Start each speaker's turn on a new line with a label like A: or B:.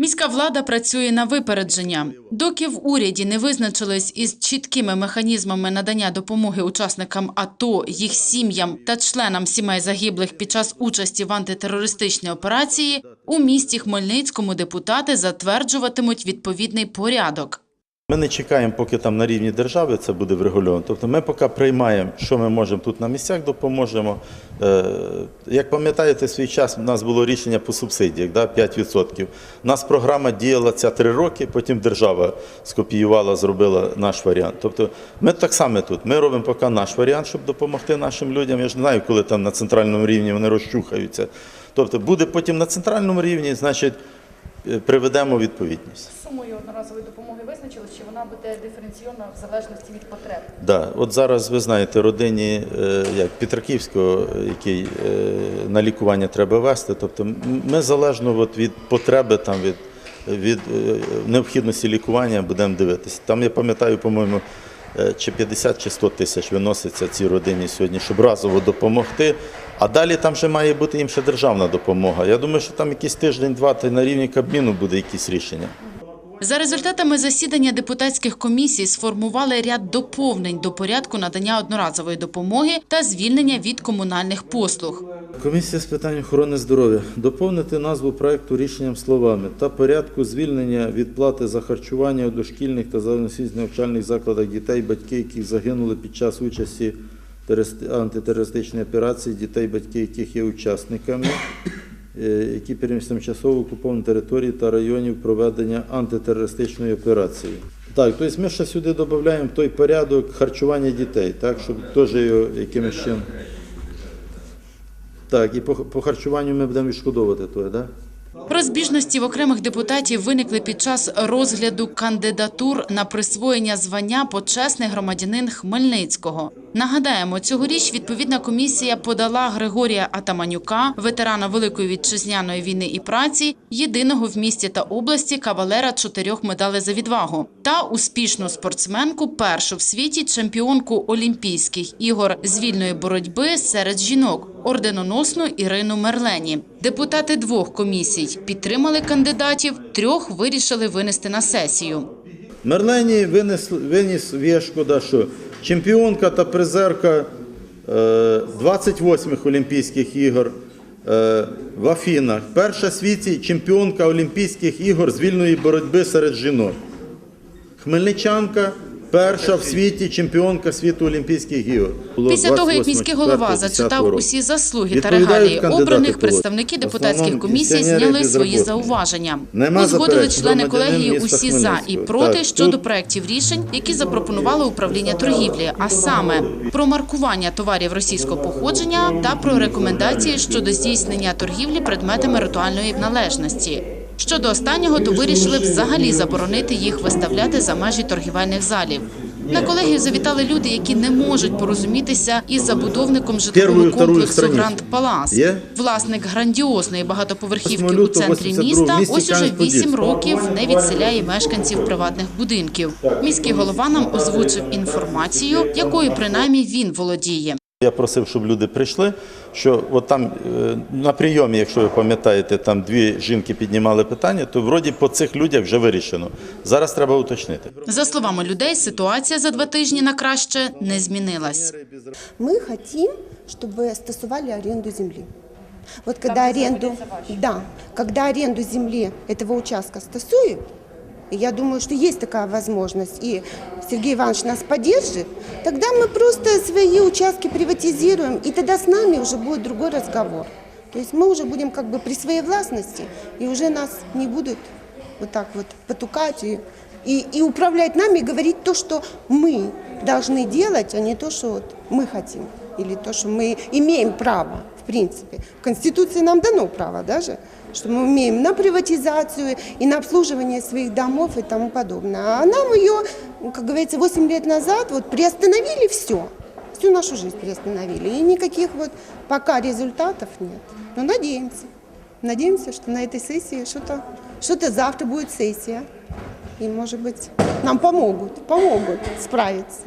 A: Міська влада працює на випередження. Доки в уряді не визначились із чіткими механізмами надання допомоги учасникам АТО, їх сім'ям та членам сімей загиблих під час участі в антитерористичній операції, у місті Хмельницькому депутати затверджуватимуть відповідний порядок.
B: Ми не чекаємо, поки там на рівні держави це буде врегульовано. Тобто ми поки приймаємо, що ми можемо тут на місцях допоможемо. Е, Як пам'ятаєте, свій час у нас було рішення по субсидіях, да, 5%. У нас програма діяла ця три роки, потім держава скопіювала, зробила наш варіант. Тобто ми так само тут. Ми робимо поки наш варіант, щоб допомогти нашим людям. Я ж не знаю, коли там на центральному рівні вони розчухаються. Тобто буде потім на центральному рівні, значить, приведемо у відповідність.
C: Сумою одноразової допомоги визначилось, чи вона буде диференційована в залежності від потреб?
B: Да, от зараз ви знаєте, родині е, як Петраківського, е, який е, на лікування треба вести. Тобто ми залежно от від потреби, там від, від е, необхідності лікування будемо дивитися. Там я пам'ятаю, по-моєму, е, чи 50 чи 100 тисяч виноситься цій родині сьогодні, щоб разово допомогти. А далі там вже має бути їм ще державна допомога. Я думаю, що там якийсь тиждень-два на рівні Кабміну буде якісь рішення.
A: За результатами засідання депутатських комісій сформували ряд доповнень до порядку надання одноразової допомоги та звільнення від комунальних послуг.
B: Комісія з питань охорони здоров'я доповнити назву проекту рішенням словами та порядку звільнення від плати за харчування у дошкільних та загальноосвітніх навчальних закладах дітей, батьки, яких загинули під час участі антитерористичній операції, дітей, батьки, яких є учасниками, які перемістили тимчасово окуповані території та районів проведення антитерористичної операції. Так, тобто ми ще сюди додаємо той порядок харчування дітей, так, щоб теж його якимось чином. Так, і по, по харчуванню ми будемо відшкодовувати то, так?
A: Розбіжності в окремих депутатів виникли під час розгляду кандидатур на присвоєння звання почесний громадянин Хмельницького. Нагадаємо, цьогоріч відповідна комісія подала Григорія Атаманюка, ветерана Великої вітчизняної війни і праці, єдиного в місті та області кавалера чотирьох медалей за відвагу, та успішну спортсменку, першу в світі чемпіонку Олімпійських ігор з вільної боротьби серед жінок, орденоносну Ірину Мерлені. Депутати двох комісій підтримали кандидатів, трьох вирішили винести на сесію.
B: Мерлені виніс, виніс вішку, да, що чемпіонка та призерка е, 28-х Олімпійських ігор е, в Афінах. Перша в світі чемпіонка Олімпійських ігор з вільної боротьби серед жінок. Хмельничанка перша в світі чемпіонка світу Олімпійських ігор.
A: Після того, як міський голова
B: 4-10
A: зачитав усі заслуги та регалії обраних, представники депутатських комісій зняли свої зауваження.
B: Нема
A: Узгодили члени колегії усі за і проти щодо проєктів рішень, які запропонувало управління торгівлі, а саме про маркування товарів російського походження та про рекомендації щодо здійснення торгівлі предметами ритуальної належності. Щодо останнього, то вирішили взагалі заборонити їх виставляти за межі торгівельних залів. На колегію завітали люди, які не можуть порозумітися із забудовником житлового комплексу. Гранд Палас. Власник грандіозної багатоповерхівки у центрі міста ось уже. 8 років не відселяє мешканців приватних будинків. Міський голова нам озвучив інформацію, якою принаймні він володіє.
B: Я просив, щоб люди прийшли. Що от там е, на прийомі, якщо ви пам'ятаєте, там дві жінки піднімали питання, то вроді по цих людях вже вирішено. Зараз треба уточнити.
A: За словами людей, ситуація за два тижні на краще не змінилась.
D: Мы хотим, чтобы стасовали аренду земли. Вот когда аренду, да, когда аренду земли этого участка стасуют, я думаю, что есть такая возможность, и Сергей Иванович нас поддержит, тогда мы просто свои участки приватизируем, и тогда с нами уже будет другой разговор. То есть мы уже будем как бы при своей властности, и уже нас не будут вот так вот потукать и, и, и управлять нами, и говорить то, что мы должны делать, а не то, что вот мы хотим, или то, что мы имеем право, в принципе. В Конституции нам дано право даже, что мы имеем на приватизацию и на обслуживание своих домов и тому подобное. А нам ее, как говорится, 8 лет назад вот приостановили все. Всю нашу жизнь приостановили. И никаких вот пока результатов нет. Но надеемся. Надеемся, что на этой сессии что-то что завтра будет сессия. И, может быть, нам помогут, помогут справиться.